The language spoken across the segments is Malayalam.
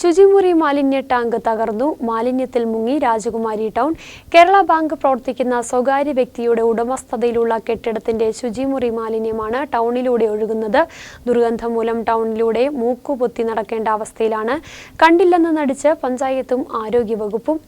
ശുചിമുറി മാലിന്യ ടാങ്ക് തകർന്നു. മാലിന്യത്തിൽ മുങ്ങി രാജകുമാരി ടൗൺ. കേരള ബാങ്ക് പ്രവർത്തിക്കുന്ന സ്വകാര്യ വ്യക്തിയുടെ ഉടമസ്ഥതയിലുള്ള കെട്ടിടത്തിന്റെ ശുചിമുറി മാലിന്യമാണ് ടൗണിലൂടെ ഒഴുകുന്നത്. ദുർഗന്ധം മൂലം ടൗണിലൂടെ മൂക്കുപൊത്തി നടക്കേണ്ട അവസ്ഥയിലാണ്. കണ്ടില്ലെന്ന് നടിച്ച് പഞ്ചായത്തും ആരോഗ്യവകുപ്പും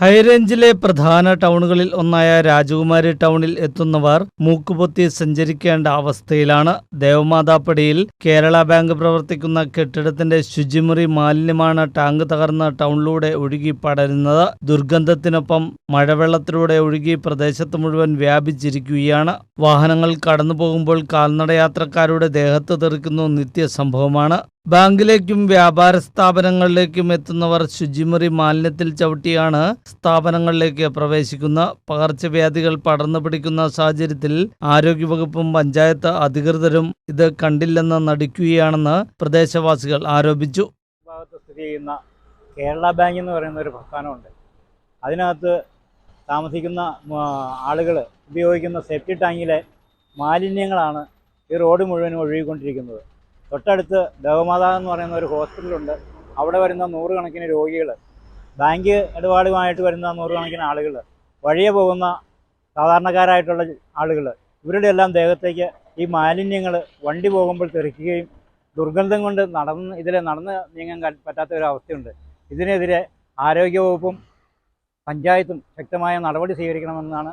ഹൈറേഞ്ചിലെ പ്രധാന ടൗണുകളിൽ ഒന്നായ രാജകുമാരി ടൗണിൽ എത്തുന്നവർ മൂക്കുപൊത്തി സഞ്ചരിക്കേണ്ട അവസ്ഥയിലാണ്. ദേവമാതാപ്പടിയിൽ കേരള ബാങ്ക് പ്രവർത്തിക്കുന്ന കെട്ടിടത്തിന്റെ ശുചിമുറി മാലിന്യമാണ് ടാങ്ക് തകർന്ന ടൗണിലൂടെ ഒഴുകി പടരുന്നത്. ദുർഗന്ധത്തിനൊപ്പം മഴവെള്ളത്തിലൂടെ ഒഴുകി പ്രദേശത്ത് മുഴുവൻ വ്യാപിച്ചിരിക്കുകയാണ്. വാഹനങ്ങൾ കടന്നു പോകുമ്പോൾ കാൽനടയാത്രക്കാരുടെ ദേഹത്ത് തെറിക്കുന്നു നിത്യസംഭവമാണ്. ബാങ്കിലേക്കും വ്യാപാര സ്ഥാപനങ്ങളിലേക്കും എത്തുന്നവർ ശുചിമുറി മാലിന്യത്തിൽ ചവിട്ടിയാണ് സ്ഥാപനങ്ങളിലേക്ക് പ്രവേശിക്കുന്ന പകർച്ചവ്യാധികൾ പടർന്നു പിടിക്കുന്ന സാഹചര്യത്തിൽ ആരോഗ്യവകുപ്പും പഞ്ചായത്ത് അധികൃതരും ഇത് കണ്ടില്ലെന്ന് നടിക്കുകയാണെന്ന് പ്രദേശവാസികൾ ആരോപിച്ചു. ഭാഗത്ത് സ്ഥിതി ചെയ്യുന്ന കേരള ബാങ്ക് എന്ന് പറയുന്ന ഒരു പ്രസ്ഥാനമുണ്ട്. അതിനകത്ത് താമസിക്കുന്ന ആളുകൾ ഉപയോഗിക്കുന്ന സെപ്റ്റി ടാങ്കിലെ മാലിന്യങ്ങളാണ് ഈ റോഡ് മുഴുവനും ഒഴുകിക്കൊണ്ടിരിക്കുന്നത്. തൊട്ടടുത്ത് ദേവമാതാ എന്ന് പറയുന്ന ഒരു ഹോസ്പിറ്റലുണ്ട്. അവിടെ വരുന്ന നൂറുകണക്കിന് രോഗികൾ ബാങ്ക് ഇടപാടുമായിട്ട് വരുന്ന നൂറുകണക്കിന് ആളുകൾ വഴിയെ പോകുന്ന സാധാരണക്കാരായിട്ടുള്ള ആളുകൾ ഇവരുടെ എല്ലാം ദേഹത്തേക്ക് ഈ മാലിന്യങ്ങൾ വണ്ടി പോകുമ്പോൾ തെറിക്കുകയും ദുർഗന്ധം കൊണ്ട് നടന്ന് ഇതിൽ നടന്ന് നീങ്ങാൻ പറ്റാത്ത ഒരു അവസ്ഥയുണ്ട്. ഇതിനെതിരെ ആരോഗ്യവകുപ്പും പഞ്ചായത്തും ശക്തമായ നടപടി സ്വീകരിക്കണമെന്നാണ്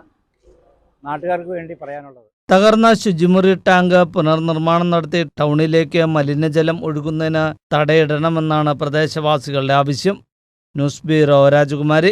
നാട്ടുകാർക്ക് വേണ്ടി പറയാനുള്ളത്. തകർന്ന ശുചിമുറി ടാങ്ക് പുനർനിർമ്മാണം നടത്തി ടൗണിലേക്ക് മലിനജലം ഒഴുകുന്നതിന് തടയിടണമെന്നാണ് പ്രദേശവാസികളുടെ ആവശ്യം. ന്യൂസ് ബ്യൂറോ രാജകുമാരി.